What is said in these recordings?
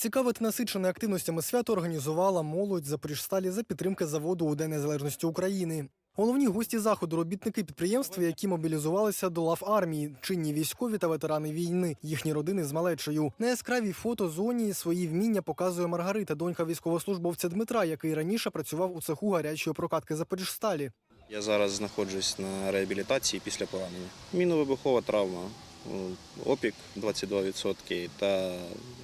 Цікаве та насичене активностями свято організувала молодь Запоріжсталі за підтримки заводу у День Незалежності України. Головні гості заходу робітники підприємства, які мобілізувалися до лав армії, чинні військові та ветерани війни, їхні родини з малечою. На яскравій фото зоні свої вміння показує Маргарита, донька військовослужбовця Дмитра, який раніше працював у цеху гарячої прокатки Запоріжсталі. Я зараз знаходжусь на реабілітації після поранення. Міновибухова травма, опік 22% та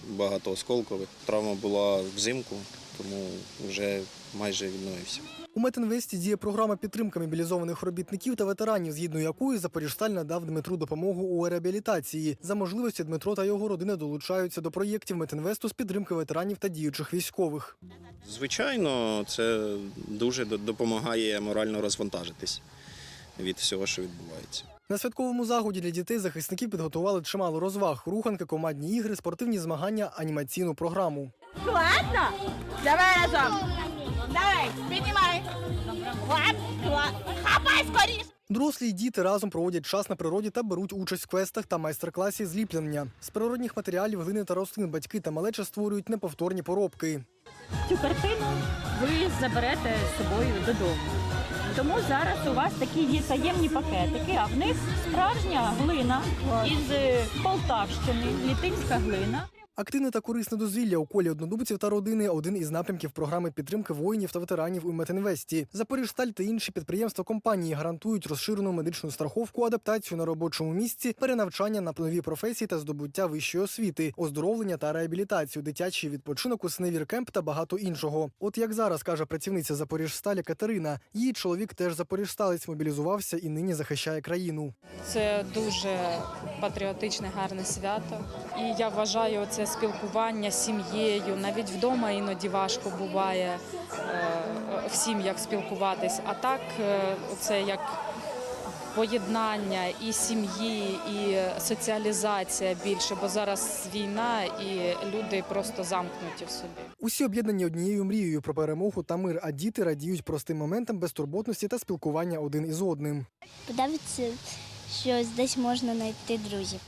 багато осколкових. Травма була взимку, тому вже майже відновився. У Метинвесті діє програма підтримки мобілізованих робітників та ветеранів, згідно якої Запоріжсталь надав Дмитру допомогу у реабілітації. За можливості Дмитро та його родина долучаються до проєктів Метинвесту з підтримки ветеранів та діючих військових. Звичайно, це дуже допомагає морально розвантажитись від всього, що відбувається. На святковому заході для дітей захисників підготували чимало розваг: руханки, командні ігри, спортивні змагання, анімаційну програму. Ладно? Давай разом. Давай, піднімай. Хапай скоріше. Дорослі й діти разом проводять час на природі та беруть участь в квестах та майстер-класі зліплення. З природних матеріалів глини та рослин батьки та малеча створюють неповторні поробки. Цю картину ви заберете з собою додому. Тому зараз у вас такі є таємні пакетики, а в них справжня глина із е, Полтавщини, літинська глина. Активне та корисне дозвілля у колі однодумців та родини один із напрямків програми підтримки воїнів та ветеранів у Метинвесті. Запоріжсталь та інші підприємства компанії гарантують розширену медичну страховку, адаптацію на робочому місці, перенавчання на нові професії та здобуття вищої освіти, оздоровлення та реабілітацію, дитячий відпочинок у Сневіркемп та багато іншого. От як зараз каже працівниця Запоріжсталі Катерина, її чоловік теж запоріжсталець мобілізувався і нині захищає країну. Це дуже патріотичне, гарне свято. І я вважаю це спілкування з сім'єю. Навіть вдома іноді важко буває е, в сім'ях спілкуватись. А так, е, це як поєднання і сім'ї, і соціалізація більше, бо зараз війна і люди просто замкнуті в собі. Усі об'єднані однією мрією про перемогу та мир, а діти радіють простим моментам безтурботності та спілкування один із одним. Подобається, що десь можна знайти друзів.